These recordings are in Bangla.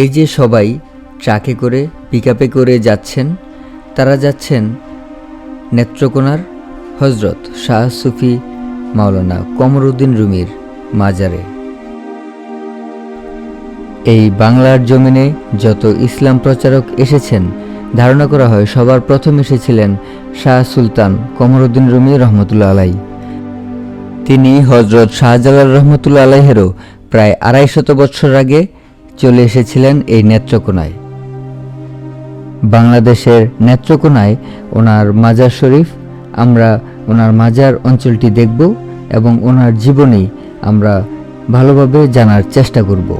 এই যে সবাই ট্রাকে করে পিক করে যাচ্ছেন, তারা যাচ্ছেন নেত্রকোনার হজরত শাহ সুফি মাওলানা কমরুদ্দিন রুমির মাজারে। এই বাংলার জমিনে যত ইসলাম প্রচারক এসেছেন, ধারণা করা হয় সবার প্রথম এসেছিলেন শাহ সুলতান কমরুদ্দিন রুমি রহমতুল্লা আলাই। তিনি হজরত শাহজালাল রহমতুল্লা আলাইহেরও প্রায় আড়াই শত বৎসর আগে চলে এসেছিলেন এই নেত্রকোনায়। বাংলাদেশের নেত্রকোনায় ওনার মাজার শরীফ, আমরা ওনার মাজার অঞ্চলটি দেখব এবং ওনার জীবনী আমরা ভালোভাবে জানার চেষ্টা করব,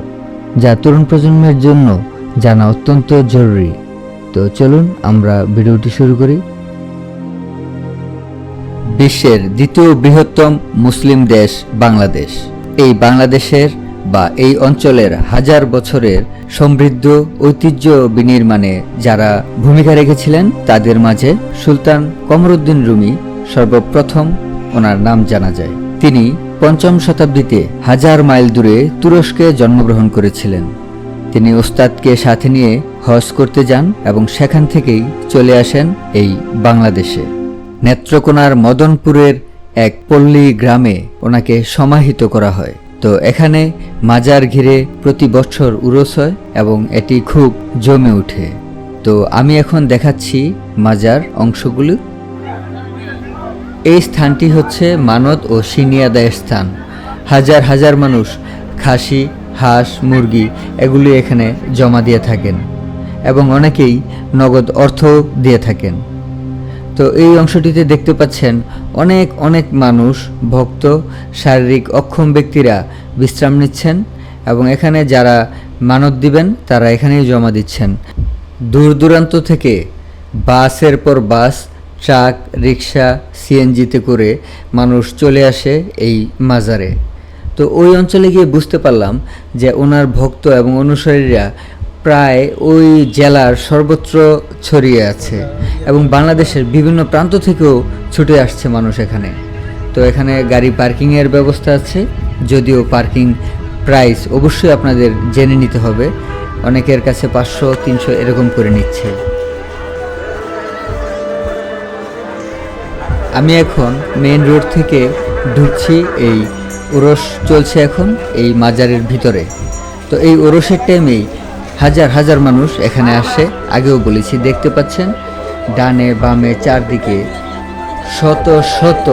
যা তরুণ প্রজন্মের জন্য জানা অত্যন্ত জরুরি। তো চলুন আমরা ভিডিওটি শুরু করি। বিশ্বের দ্বিতীয় বৃহত্তম মুসলিম দেশ বাংলাদেশ। এই বাংলাদেশের বা এই অঞ্চলের হাজার বছরের সমৃদ্ধ ঐতিহ্য বিনির্মাণে যারা ভূমিকা রেখেছিলেন, তাদের মাঝে সুলতান কমরুদ্দিন রুমি সর্বপ্রথম ওনার নাম জানা যায়। তিনি পঞ্চম শতাব্দীতে হাজার মাইল দূরে তুরস্কে জন্মগ্রহণ করেছিলেন। তিনি ওস্তাদকে সাথে নিয়ে হজ করতে যান এবং সেখান থেকেই চলে আসেন এই বাংলাদেশে। নেত্রকোনার মদনপুরের এক পল্লী গ্রামে ওনাকে সমাহিত করা হয়। তো এখানে মাজার ঘিরে প্রতি বছর উরস হয় এবং এটি খুব জমে ওঠে। তো আমি এখন দেখাচ্ছি মাজার অংশগুলো। এই স্থানটি হচ্ছে মানত ও সিনিয়াদায়ের স্থান। হাজার হাজার মানুষ, খাসি, হাঁস, মুরগি, এগুলি এখানে জমা দিয়ে থাকেন এবং অনেকেই নগদ অর্থ দিয়ে থাকেন। তো এই অংশটিতে দেখতে পাচ্ছেন অনেক অনেক মানুষ, ভক্ত, শারীরিক অক্ষম ব্যক্তিরা বিশ্রাম নিচ্ছেন এবং এখানে যারা মানত দিবেন, তারা এখানেই জমা দিচ্ছেন। দূর দূরান্ত থেকে বাসের পর বাস, ট্রাক রিক্সা সিএনজিতে করে মানুষ চলে আসে এই মাজারে। তো ওই অঞ্চলে গিয়ে বুঝতে পারলাম যে ওনার ভক্ত এবং অনুসারীরা প্রায় ওই জেলার সর্বত্র ছড়িয়ে আছে এবং বাংলাদেশের বিভিন্ন প্রান্ত থেকেও ছুটে আসছে মানুষ এখানে। তো এখানে গাড়ি পার্কিংয়ের ব্যবস্থা আছে, যদিও পার্কিং প্রাইস অবশ্যই আপনাদের জেনে নিতে হবে। অনেকের কাছে পাঁচশো, তিনশো এরকম করে নিচ্ছে। আমি এখন মেইন রোড থেকে ঢুকছি, এই ওরস চলছে এখন, এই মাজারের ভিতরে। তো এই ওরসের টাইমেই হাজার হাজার মানুষ এখানে আসে। আগেও বলেছি, দেখতে পাচ্ছেন, ডানে বামে চারদিকে শত শত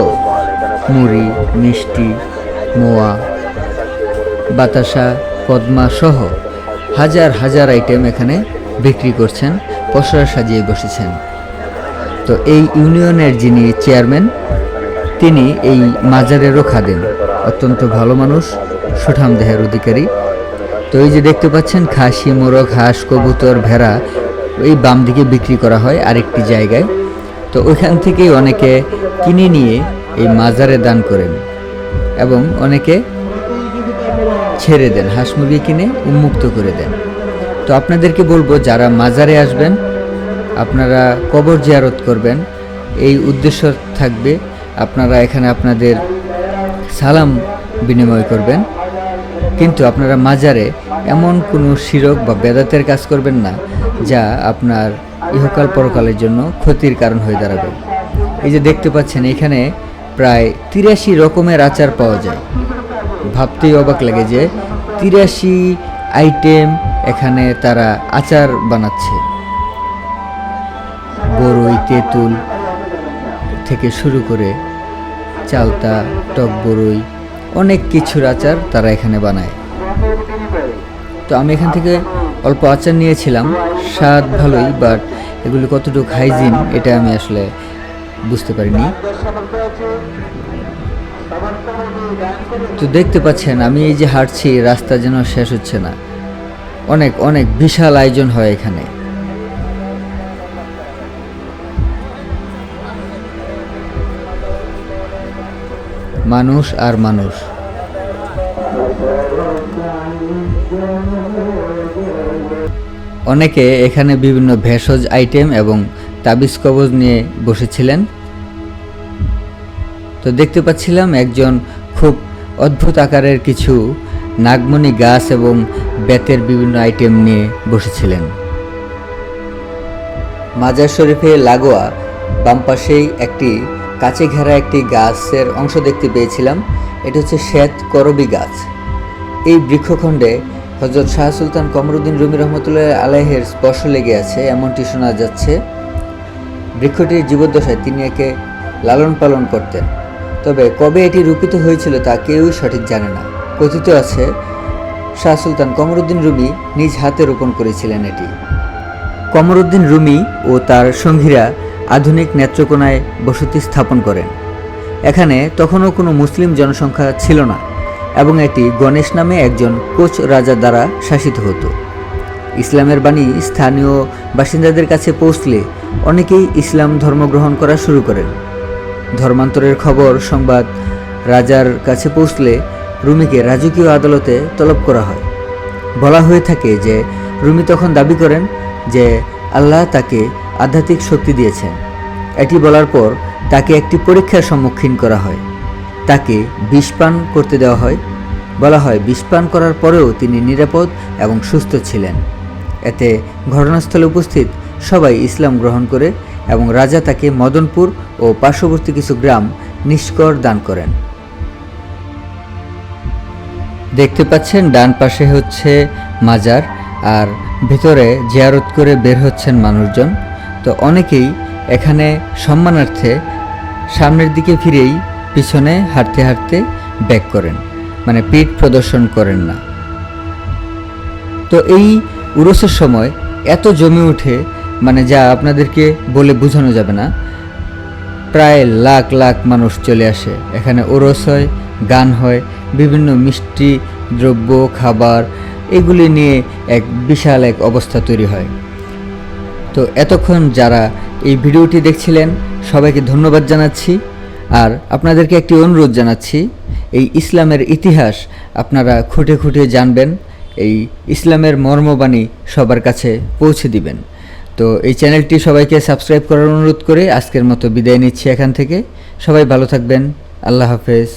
মুড়ি, মিষ্টি, মোয়া, বাতাসা কদমা সহ হাজার হাজার আইটেম এখানে বিক্রি করছেন, পসরা সাজিয়ে বসেছেন। তো এই ইউনিয়নের যিনি চেয়ারম্যান, তিনি এই মাজারেরও খাদেন অত্যন্ত ভালো মানুষ, সুঠাম দেহের অধিকারী। তো এই যে দেখতে পাচ্ছেন, খাসি, মোরগ, হাঁস, কবুতর, ভেড়া, এই বাম দিকে বিক্রি করা হয় আরেকটি জায়গায়। তো ওইখান থেকেই অনেকে কিনে নিয়ে এই মাজারে দান করেন এবং অনেকে ছেড়ে দেন, হাঁস মুরগি কিনে উন্মুক্ত করে দেন। তো আপনাদেরকে বলব, যারা মাজারে আসবেন, আপনারা কবর জিয়ারত করবেন। এই উদ্দেশ্য থাকবে আপনারা এখানে আপনাদের সালাম বিনিময় করবেন। কিন্তু আপনারা মাজারে এমন কোনো শিরক বা বেদাতের কাজ করবেন না, যা আপনার ইহকাল পরকালের জন্য ক্ষতির কারণ হয়ে দাঁড়াবে। এই যে দেখতে পাচ্ছেন, এখানে প্রায় তিরাশি রকমের আচার পাওয়া যায়। ভাবতেই অবাক লাগে যে তিরাশি আইটেম এখানে তারা আচার বানাচ্ছে। বড়ই তেঁতুল থেকে শুরু করে চালতা, টক বড়ই অনেক কিছুর আচার তারা এখানে বানায়। তো আমি এখান থেকে অল্প আচার নিয়েছিলাম, স্বাদ ভালোই বাট এগুলি কতটুকু হাইজিন এটা আমি আসলে বুঝতে পারিনি। তো দেখতে পাচ্ছেন, আমি এই যে হাঁটছি, রাস্তা যেন শেষ হচ্ছে না। অনেক অনেক বিশাল আয়োজন হয় এখানে। মানুষ আর মানুষ। অনেকে এখানে বিভিন্ন ভেষজ আইটেম এবং তাবিজ কবজ নিয়ে বসেছিলেন। তো দেখতে পাচ্ছিলাম একজন খুব অদ্ভুত আকারের কিছু নাগমণি গাছ এবং বেতের বিভিন্ন আইটেম নিয়ে বসেছিলেন। মাজার শরীফে লাগোয়া বাম পাশেই একটি কাছে ঘেরা একটি গাছের অংশ দেখতে পেয়েছিলাম। এটা হচ্ছে শ্বেত করবি গাছ। এই বৃক্ষখণ্ডে হজরত শাহ সুলতান কমরুদ্দিন রুমি রহমতুল্লাহ আলাহের স্পর্শ লেগে আছে, এমনটি শোনা যাচ্ছে। বৃক্ষটির জীবদ্দশায় তিনি একে লালন পালন করতেন। তবে কবে এটি রূপিত হয়েছিল তা কেউই সঠিক জানে না। কথিত আছে, শাহ সুলতান কমরুদ্দিন রুমি নিজ হাতে রোপণ করেছিলেন এটি। কমরুদ্দিন রুমি ও তার সঙ্গীরা আধুনিক নেত্রকোনায় বসতি স্থাপন করেন। এখানে তখনও কোনো মুসলিম জনসংখ্যা ছিল না এবং এটি গণেশ নামে একজন কোচ রাজা দ্বারা শাসিত হতো। ইসলামের বাণী স্থানীয় বাসিন্দাদের কাছে পৌঁছলে অনেকেই ইসলাম ধর্ম গ্রহণ করা শুরু করেন। ধর্মান্তরের খবর সংবাদ রাজার কাছে পৌঁছলে রুমিকে রাজকীয় আদালতে তলব করা হয়। বলা হয়ে থাকে যে রুমি তখন দাবি করেন যে আল্লাহ তাকে আধ্যাত্মিক শক্তি দিয়েছেন এটি বলার পর তাকে একটি পরীক্ষার সম্মুখীন করা হয়। তাকে বিষপান করতে দেওয়া হয়। বলা হয়, বিষপান করার পরেও তিনি নিরাপদ এবং সুস্থ ছিলেন। এতে ঘটনাস্থলে উপস্থিত সবাই ইসলাম গ্রহণ করে এবং রাজা তাকে মদনপুর ও পার্শ্ববর্তী কিছু গ্রাম নিষ্কর দান করেন। দেখতে পাচ্ছেন, ডান পাশে হচ্ছে মাজার আর ভেতরে জিয়ারত করে বের হচ্ছেন মানুষজন। তো অনেকেই এখানে সম্মানার্থে সামনের দিকে ফিরেই পিছনে হাঁটতে হাঁটতে ব্যাক করেন মানে পিঠ প্রদর্শন করেন না। তো এই উরসের সময় এত জমে ওঠে মানে যা আপনাদেরকে বলে বোঝানো যাবে না, প্রায় লাখ লাখ মানুষ চলে আসে। এখানে ওরস হয়, গান হয়, বিভিন্ন মিষ্টি দ্রব্য, খাবার, এগুলি নিয়ে এক বিশাল এক অবস্থা তৈরি হয়। তো এতক্ষণ যারা এই ভিডিওটি দেখছিলেন, সবাইকে ধন্যবাদ জানাচ্ছি। আর আপনাদেরকে একটি অনুরোধ জানাচ্ছি, এই ইসলামের ইতিহাস আপনারা খুঁটে খুঁটে জানবেন, এই ইসলামের মর্মবাণী সবার কাছে পৌঁছে দিবেন। তো এই চ্যানেলটি সবাইকে সাবস্ক্রাইব করার অনুরোধ করে আজকের মতো বিদায় নিচ্ছি এখান থেকে। সবাই ভালো থাকবেন, আল্লাহ হাফেজ।